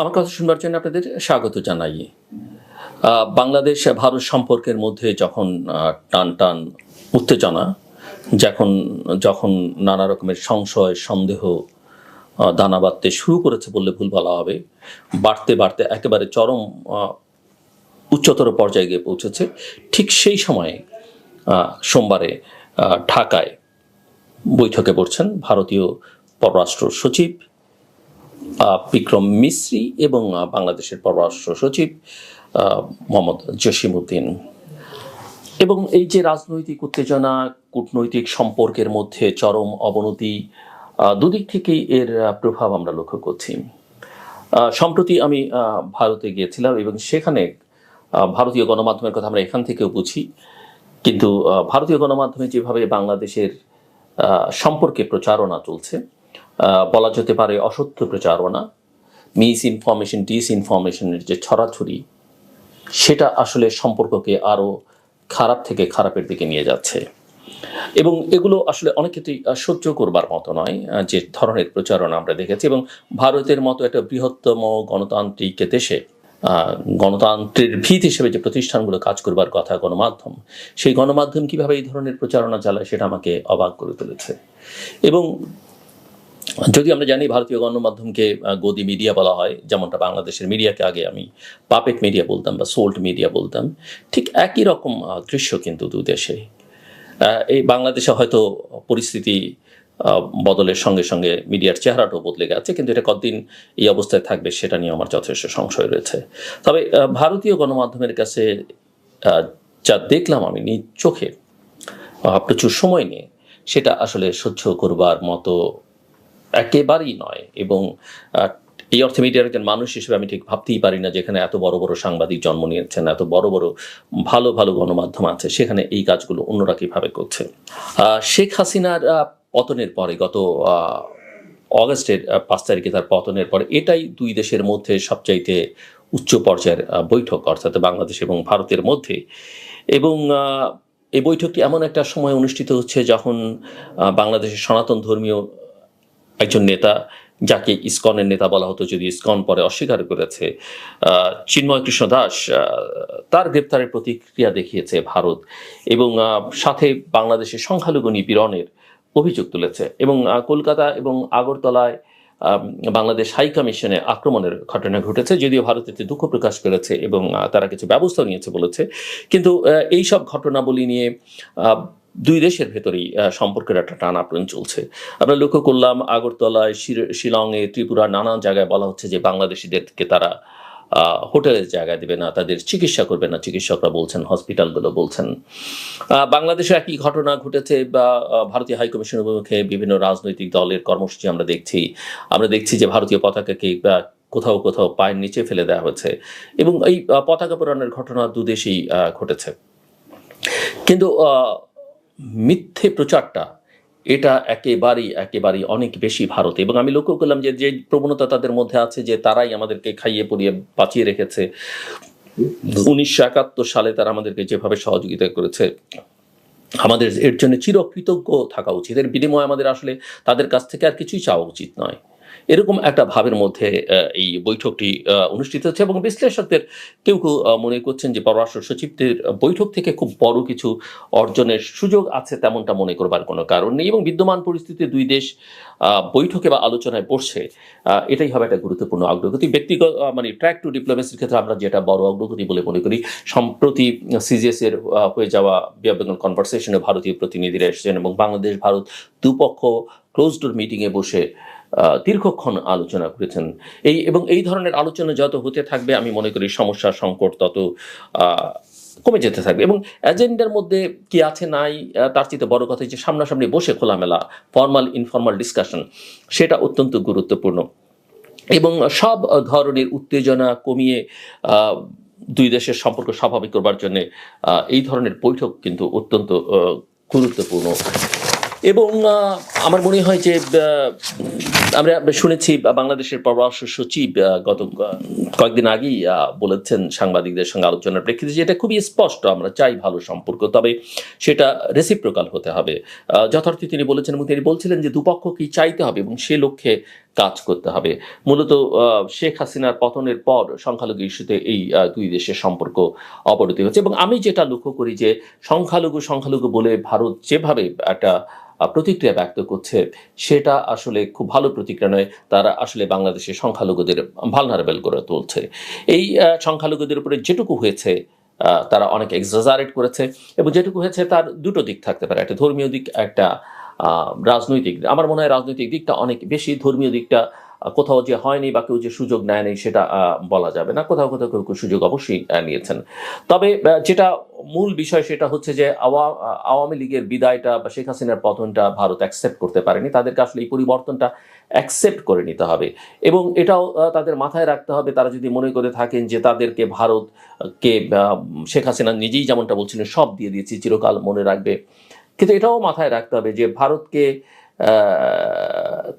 আমার কথা শুনবার জন্য আপনাদের স্বাগত জানাই। বাংলাদেশ ভারত সম্পর্কের মধ্যে যখন টান টান উত্তেজনা, যখন যখন নানা রকমের সংশয়, সন্দেহ দানা বাঁধতে শুরু করেছে বললে ভুল বলা হবে, বাড়তে বাড়তে একেবারে চরম উচ্চতর পর্যায়ে গিয়ে পৌঁছেছে। ঠিক সেই সময়ে সোমবারে ঢাকায় বৈঠকে বসছেন ভারতীয় পররাষ্ট্র সচিব বিক্রম মিশ্রি এবং বাংলাদেশের পররাষ্ট্র সচিব মোহাম্মদ জসিমউদ্দিন। এবং এই যে রাজনৈতিক উত্তেজনা, কূটনৈতিক সম্পর্কের মধ্যে চরম অবনতি দুদিক থেকেই এর প্রভাব আমরা লক্ষ্য করছি। সম্প্রতি আমি ভারতে গিয়েছিলাম এবং সেখানে ভারতীয় গণমাধ্যমের কথা আমরা এখান থেকেও বুঝি। কিন্তু ভারতীয় গণমাধ্যমে যেভাবে বাংলাদেশের সম্পর্কে প্রচারণা চলছে বলা যেতে পারে অসত্য প্রচারণা মিস ইনফরমেশন ডিস ইনফরমেশনের যে ছড়াছড়ি, সেটা আসলে সম্পর্ককে আরও খারাপ থেকে খারাপের দিকে নিয়ে যাচ্ছে। এবং এগুলো আসলে অনেক ক্ষেত্রেই সহ্য করবার মতো নয় যে ধরনের প্রচারণা আমরা দেখেছি। এবং ভারতের মতো একটা বৃহত্তম গণতান্ত্রিক দেশে গণতন্ত্রের ভিত হিসেবে যে প্রতিষ্ঠানগুলো কাজ করবার কথা গণমাধ্যম, সেই গণমাধ্যম কীভাবে এই ধরনের প্রচারণা চালায় সেটা আমাকে অবাক করে তুলেছে। এবং যদি আমরা জানি ভারতীয় গণমাধ্যমকে গদি মিডিয়া বলা হয়, যেমনটা বাংলাদেশের মিডিয়াকে আগে আমি পাপেট মিডিয়া বলতাম বা সোল্ট মিডিয়া বলতাম, ঠিক একই রকম দৃশ্য কিন্তু দু দেশে। এই বাংলাদেশে হয়তো পরিস্থিতি বদলের সঙ্গে সঙ্গে মিডিয়ার চেহারাটাও বদলে গেছে, কিন্তু এটা কতদিন এই অবস্থায় থাকবে সেটা নিয়ে আমার যথেষ্ট সংশয় রয়েছে। তবে ভারতীয় গণমাধ্যমের কাছে যা দেখলাম আমি নিজ চোখে প্রচুর সময় নিয়ে, সেটা আসলে সহ্য করবার মতো একেবারেই নয় এবং এই অর্থে মিডিয়ার একজন মানুষ হিসেবে আমি ঠিক ভাবতেই পারি না যেখানে এত বড় বড় সাংবাদিক জন্ম নিয়েছেন, এত বড় বড় ভালো ভালো গণমাধ্যম আছে, সেখানে এই কাজগুলো অন্যরা কীভাবে করছে। শেখ হাসিনার পতনের পরে গত অগস্টের পাঁচ তারিখে তার পতনের পরে এটাই দুই দেশের মধ্যে সবচাইতে উচ্চ পর্যায়ের বৈঠক, অর্থাৎ বাংলাদেশ এবং ভারতের মধ্যে। এবং এই বৈঠকটি এমন একটা সময় অনুষ্ঠিত হচ্ছে যখন বাংলাদেশের সনাতন ধর্মীয় একজন নেতা যাকে ইসকনের নেতা বলা হতো, যদি ইসকন পরে অস্বীকার করেছে চিন্ময় কৃষ্ণ দাস তার গ্রেপ্তারের প্রতিক্রিয়া দেখিয়েছে ভারত এবং সাথে বাংলাদেশের সংখ্যালঘু নিপীড়নের অভিযোগ তুলেছে এবং কলকাতা এবং আগরতলায় বাংলাদেশ হাই কমিশনে আক্রমণের ঘটনা ঘটেছে, যদিও ভারত এতে দুঃখ প্রকাশ করেছে এবং তারা কিছু ব্যবস্থা নিয়েছে বলেছে। কিন্তু এই সব ঘটনাবলী নিয়ে দুই দেশের ভেতরেই সম্পর্কের একটা টানাপোড়েন চলছে। আমরা লক্ষ্য করলাম, আগরতলায় শিলংয়ে ত্রিপুরা নানান জায়গায় বলা হচ্ছে যে বাংলাদেশিদেরকে তারা হোটেলের জায়গা দেবে না, তাদের চিকিৎসা করবে না, চিকিৎসকরা বলছেন, হসপিটালগুলো বলছেন। বাংলাদেশে একই ঘটনা ঘটেছে বা ভারতীয় হাইকমিশনের মুখে বিভিন্ন রাজনৈতিক দলের কর্মসূচি আমরা দেখছি। আমরা দেখছি যে ভারতীয় পতাকাকে কোথাও কোথাও পায়ের নিচে ফেলে দেওয়া হয়েছে এবং এই পতাকা পোড়ানোর ঘটনা দুদেশেই ঘটেছে। কিন্তু মিথ্যে প্রচারটা এটা একেবারেই একেবারেই অনেক বেশি ভারতে। এবং আমি লক্ষ্য করলাম যে যে প্রবণতা তাদের মধ্যে আছে যে, তারাই আমাদেরকে খাইয়ে পরিয়ে বাঁচিয়ে রেখেছে। উনিশশো একাত্তর সালে তারা আমাদেরকে যেভাবে সহযোগিতা করেছে, আমাদের এর জন্য চিরকৃতজ্ঞ থাকা উচিত। এর বিনিময়ে আমাদের আসলে তাদের কাছ থেকে আর কিছুই চাওয়া উচিত নয়। এরকম একটা ভাবের মধ্যে এই বৈঠকটি অনুষ্ঠিত হচ্ছে এবং বিশ্লেষকদের কেউ কেউ মনে করছেন যে পররাষ্ট্র সচিবদের বৈঠক থেকে খুব বড় কিছু অর্জনের সুযোগ আছে তেমনটা মনে করবার কোনো কারণ নেই এবং বিদ্যমান পরিস্থিতিতে দুই দেশ বৈঠকে বা আলোচনায় আহ, এটাই হবে একটা গুরুত্বপূর্ণ অগ্রগতি। ব্যক্তিগত মানে ট্র্যাক টু ডিপ্লোমেসির ক্ষেত্রে আমরা যেটা বড় অগ্রগতি বলে মনে করি সম্প্রতি সিজিএস এর হয়ে যাওয়া বিয়াবেগন কনভারসেশনে ভারতীয় প্রতিনিধিরা এসেছেন এবং বাংলাদেশ ভারত দুপক্ষ ক্লোজ ডোর মিটিংয়ে বসে দীর্ঘক্ষণ আলোচনা করেছেন। এই এবং এই ধরনের আলোচনা যত হতে থাকবে, আমি মনে করি সমস্যা, সংকট তত কমে যেতে থাকবে। এবং এজেন্ডার মধ্যে কি আছে, নাই তার চেয়ে বড় কথা যে সামনাসামনি বসে খোলামেলা, ফর্মাল, ইনফর্মাল ডিসকাশন, সেটা অত্যন্ত গুরুত্বপূর্ণ। এবং সব ধরনের উত্তেজনা কমিয়ে দুই দেশের সম্পর্ক স্বাভাবিক করবার জন্য এই ধরনের বৈঠক কিন্তু অত্যন্ত গুরুত্বপূর্ণ। এবং আমার মনে হয় যে আমরা শুনেছি বাংলাদেশের পররাষ্ট্র সচিব গত কয়েকদিন আগেই বলেছেন সাংবাদিকদের সঙ্গে আলোচনার প্রেক্ষিতে যে এটা খুবই স্পষ্ট, আমরা চাই ভালো সম্পর্ক, তবে সেটা রেসিপ্রোকাল হতে হবে। যথার্থ তিনি বলেছেন এবং তিনি বলছিলেন যে দুপক্ষকেই চাইতে হবে এবং সে লক্ষ্যে কাজ করতে হবে। মূলত শেখ হাসিনার পতনের পর সংখ্যালঘু ইস্যুতে এই দুই দেশের সম্পর্ক অবনতি হচ্ছে এবং আমি যেটা লক্ষ্য করি যে সংখ্যালঘু সংখ্যালঘু বলে ভারত যেভাবে একটা প্রতিক্রিয়া ব্যক্ত করছে, সেটা আসলে খুব ভালো প্রতিক্রিয়া নয়। তারা আসলে বাংলাদেশের সংখ্যালঘুদের ভালনারেবল করে তুলছে। এই সংখ্যালঘুদের উপরে যেটুকু হয়েছে তারা অনেক এক্সাজারেট করেছে এবং যেটুকু হয়েছে তার দুটো দিক থাকতে পারে। একটা ধর্মীয় দিক, একটা রাজনৈতিক। আমার মনে হয় রাজনৈতিক দিকটা অনেক বেশি, ধর্মীয় দিকটা কোথাও যে হয়নি বা কেউ যে সুযোগ নেয়নি সেটা বলা যাবে না। কোথাও কোথাও কেউ সুযোগ অবশ্যই নিয়েছেন। তবে যেটা মূল বিষয় সেটা হচ্ছে যে আওয়া- আওয়ামী লীগের বিদায়টা বা শেখ হাসিনার পতনটা ভারত অ্যাকসেপ্ট করতে পারেনি। তাদেরকে আসলে এই পরিবর্তনটা অ্যাকসেপ্ট করে নিতে হবে। এবং এটাও তাদের মাথায় রাখতে হবে। তারা যদি মনে করে থাকেন যে তাদেরকে ভারতকে শেখ হাসিনা নিজেই যেমনটা বলছিলেন, সব দিয়ে দিয়েছি, চিরকাল মনে রাখবে। কিন্তু এটাও মাথায় রাখতে হবে যে ভারতকে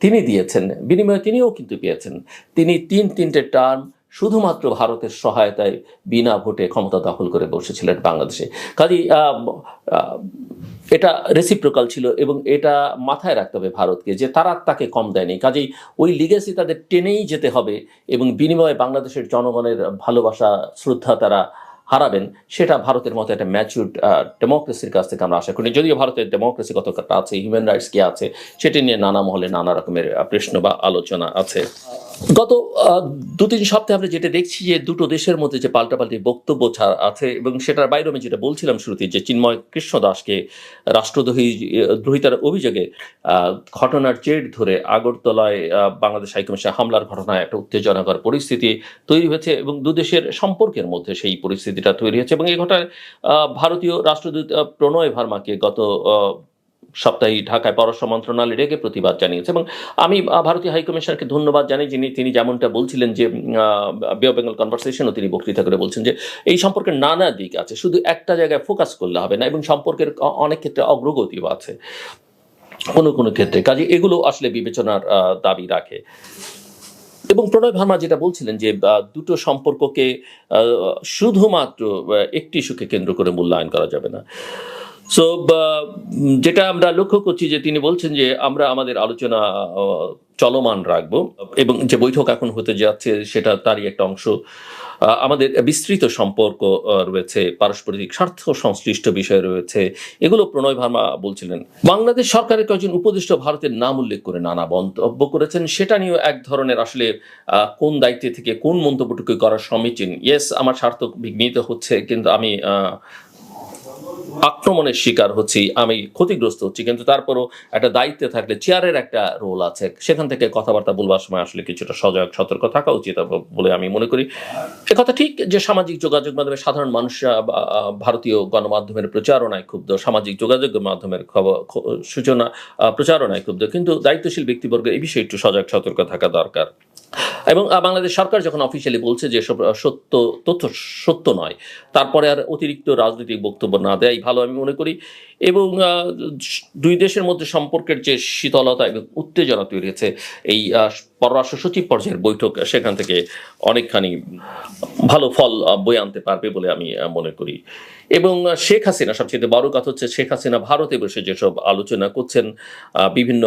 তিনি দিয়েছেন। বিনিময়ে তিনিও কিন্তু পেয়েছেন। তিনি তিন তিনটে টার্ম শুধুমাত্র ভারতের সহায়তায় বিনা ভোটে ক্ষমতা দখল করে বসেছিলেন বাংলাদেশে। কাজেই এটা রেসিপ্রোকাল ছিল এবং এটা মাথায় রাখতে হবে ভারতকে যে তারা তাকে কম দেয়নি। কাজেই ওই লিগেসি তাদের টেনেই যেতে হবে এবং বিনিময়ে বাংলাদেশের জনগণের ভালোবাসা, শ্রদ্ধা তারা হারাবেন, সেটা ভারতের মতো একটা ম্যাচুর ডেমোক্রেসির কাছ থেকে আমরা আশা করি। যদিও ভারতের ডেমোক্রেসি কতটা আছে হিউম্যান রাইটস কি আছে, সেটি নিয়ে নানা মহলে নানা রকমের প্রশ্ন বা আলোচনা আছে। গত দু তিন সপ্তাহে আমরা যেটা দেখছি যে দুটো দেশের মধ্যে যে পাল্টাপাল্টি বক্তব্য ছা- আছে এবং সেটার বাইরে আমি যেটা বলছিলাম শুরুতে যে চিন্ময় কৃষ্ণ দাসকে রাষ্ট্রদ্রোহী, দ্রোহিতার অভিযোগে ঘটনার জের ধরে আগরতলায় বাংলাদেশ হাইকমিশনে হামলার ঘটনায় একটা উত্তেজনাকর পরিস্থিতি তৈরি হয়েছে এবং দু দেশের সম্পর্কের মধ্যে সেই পরিস্থিতিটা তৈরি হয়েছে এবং এই ঘটনায় ভারতীয় রাষ্ট্রদূত প্রণয় ভার্মাকে গত সপ্তাহে ঢাকায় পররাষ্ট্র মন্ত্রণালয় রেগে প্রতিবাদ জানিয়েছে এবং আমি ভারতীয় হাইকমিশনারকে ধন্যবাদ জানাই, যিনি, তিনি যেমনটা বলছিলেন যে বে অফ বেঙ্গল কনভারসেশনও তিনি বক্তৃতা করে বলছেন যে, এই সম্পর্কের নানা দিক আছে, শুধু একটা জায়গায় ফোকাস করলে হবে না এবং সম্পর্কের অনেক ক্ষেত্রে অগ্রগতিও আছে। কোনো কোনো ক্ষেত্রে। কাজে এগুলো আসলে বিবেচনার দাবি রাখে। এবং প্রণয় ভার্মা যেটা বলছিলেন যে দুটো সম্পর্ককে শুধুমাত্র একটি ইস্যুকে কেন্দ্র করে মূল্যায়ন করা যাবে না। সো যেটা আমরা লক্ষ্য করছি যে তিনি বলছেন যে আমরা আমাদের আলোচনা চলমান রাখব এবং যে বৈঠক এখন হতে যাচ্ছে সেটা তারই একটা অংশ। আমাদের বিস্তৃত সম্পর্ক রয়েছে, পারস্পরিক স্বার্থ সংশ্লিষ্ট বিষয় রয়েছে, এগুলো প্রণয় ভার্মা বলছিলেন। বাংলাদেশ সরকারের কয়েকজন উপদেষ্টা ভারতের নাম উল্লেখ করে নানা মন্তব্য করেছেন, সেটা নিয়েও এক ধরনের আসলে কোন দায়িত্বে থেকে কোন মন্তব্যটুকু করা সমীচীন। ইয়েস আমার স্বার্থ বিঘ্নিত হচ্ছে, কিন্তু আমি আক্রমণের শিকার হচ্ছি, আমি ক্ষতিগ্রস্ত হচ্ছি, কিন্তু তারপরও একটা দায়িত্বে থাকলে চেয়ারের একটা রোল আছে। সেখান থেকে কথাবার্তা বলবার সময় আসলে কিছুটা সজাগ, সতর্ক থাকা উচিত বলে আমি মনে করি। কথা ঠিক যে সামাজিক যোগাযোগ মাধ্যমে সাধারণ মানুষরা ভারতীয় গণমাধ্যমের প্রচারণায় ক্ষুব্ধ, সামাজিক যোগাযোগ মাধ্যমের খবর সূচনা প্রচারণায় ক্ষুব্ধ, কিন্তু দায়িত্বশীল ব্যক্তিবর্গের এই বিষয়ে একটু সজাগ, সতর্ক থাকা দরকার। এবং বাংলাদেশ সরকার যখন অফিসিয়ালি বলছে যে সব সত্য, তথ্য সত্য নয়, তারপরে আর অতিরিক্ত রাজনৈতিক বক্তব্য না দেয় ভালো আমি মনে করি। এবং দুই দেশের মধ্যে সম্পর্কের যে শীতলতা এবং উত্তেজনা তৈরি হয়েছে, এই পররাষ্ট্র সচিব পর্যায়ের বৈঠক সেখান থেকে অনেকখানি ভালো ফল বয়ে আনতে পারবে বলে আমি মনে করি। এবং শেখ হাসিনা, সবচেয়ে বড় কথা হচ্ছে শেখ হাসিনা ভারতে বসে যেসব আলোচনা করছেন বিভিন্ন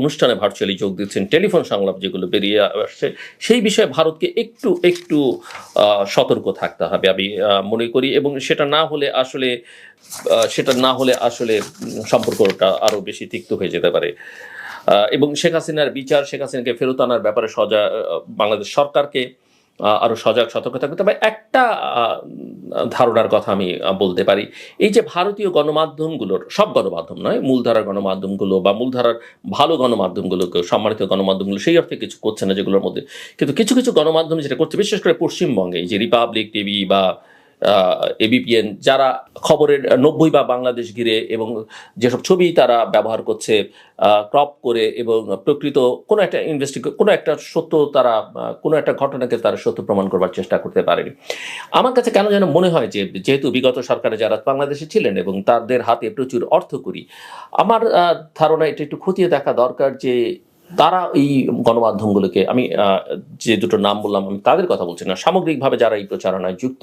অনুষ্ঠানে ভার্চুয়ালি যোগ দিচ্ছেন, টেলিফোন সংলাপ যেগুলো বেরিয়ে আসছে সেই বিষয়ে ভারতকে একটু একটু সতর্ক থাকতে হবে আমি মনে করি এবং সেটা না হলে আসলে সেটা না হলে আসলে সম্পর্কটা আরও বেশি তিক্ত হয়ে যেতে পারে। এবং শেখ হাসিনার বিচার, শেখ হাসিনাকে ফেরত আনার ব্যাপারে সজা বাংলাদেশ সরকারকে আহ, আরও সজাগ সতর্ক থাকবে। তবে একটা ধারণার কথা আমি বলতে পারি। এই যে ভারতীয় গণমাধ্যমগুলোর সব গণমাধ্যম নয় মূলধারার গণমাধ্যমগুলো বা মূলধারার ভালো গণমাধ্যমগুলোকে সম্মানিত গণমাধ্যমগুলো সেই অর্থে কিছু করছে না যেগুলোর মধ্যে। কিন্তু কিছু কিছু গণমাধ্যম যেটা করছে বিশেষ করে পশ্চিমবঙ্গে যে রিপাবলিক টিভি বা এবিপিএন যারা খবরের নব্বই বা বাংলাদেশ ঘিরে এবং যেসব ছবি তারা ব্যবহার করছে ক্রপ করে এবং প্রকৃত কোনো একটা ইনভেস্টি কোনো একটা সত্য তারা কোনো একটা ঘটনাকে তারা সত্য প্রমাণ করবার চেষ্টা করতে পারেনি। আমার কাছে কেন যেন মনে হয় যে, যেহেতু বিগত সরকারে যারা বাংলাদেশে ছিলেন এবং তাদের হাতে প্রচুর অর্থ করি, আমার ধারণা এটা একটু খতিয়ে দেখা দরকার যে, তারা এই গণমাধ্যমগুলোকে, আমি যে দুটো নাম বললাম, আমি তাদের কথা বলছি না, সামগ্রিকভাবে যারা এই প্রচারণায় যুক্ত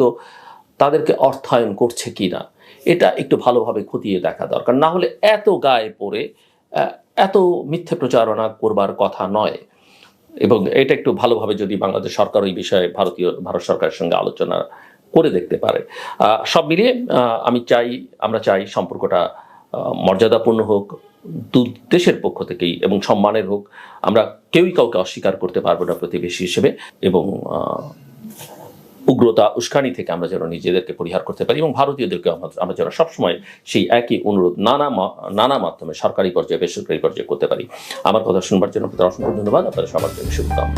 তাদেরকে অর্থায়ন করছে কি না এটা একটু ভালোভাবে খতিয়ে দেখা দরকার। না হলে এত গায়ে পড়ে এত মিথ্যে প্রচারণা করবার কথা নয়। এবং এটা একটু ভালোভাবে যদি বাংলাদেশ সরকার ওই বিষয়ে ভারতীয়, ভারত সরকারের সঙ্গে আলোচনা করে দেখতে পারে। সব মিলিয়ে আমি চাই, আমরা চাই সম্পর্কটা মর্যাদাপূর্ণ হোক, দু, দেশের পক্ষ থেকেই এবং সম্মানের হোক। আমরা কেউই কাউকে অস্বীকার করতে পারব না প্রতিবেশী হিসেবে এবং উগ্রতা, উস্কানি থেকে আমরা যেন নিজেদেরকে পরিহার করতে পারি এবং ভারতীয়দেরকে আমরা যেন সবসময় সেই একই অনুরোধ নানা নানা মাধ্যমে সরকারি পর্যায়ে, বেসরকারি পর্যায়ে করতে পারি। আমার কথা শুনবার জন্য অসংখ্য ধন্যবাদ। আপনাদের সবার জন্য শুভকামনা।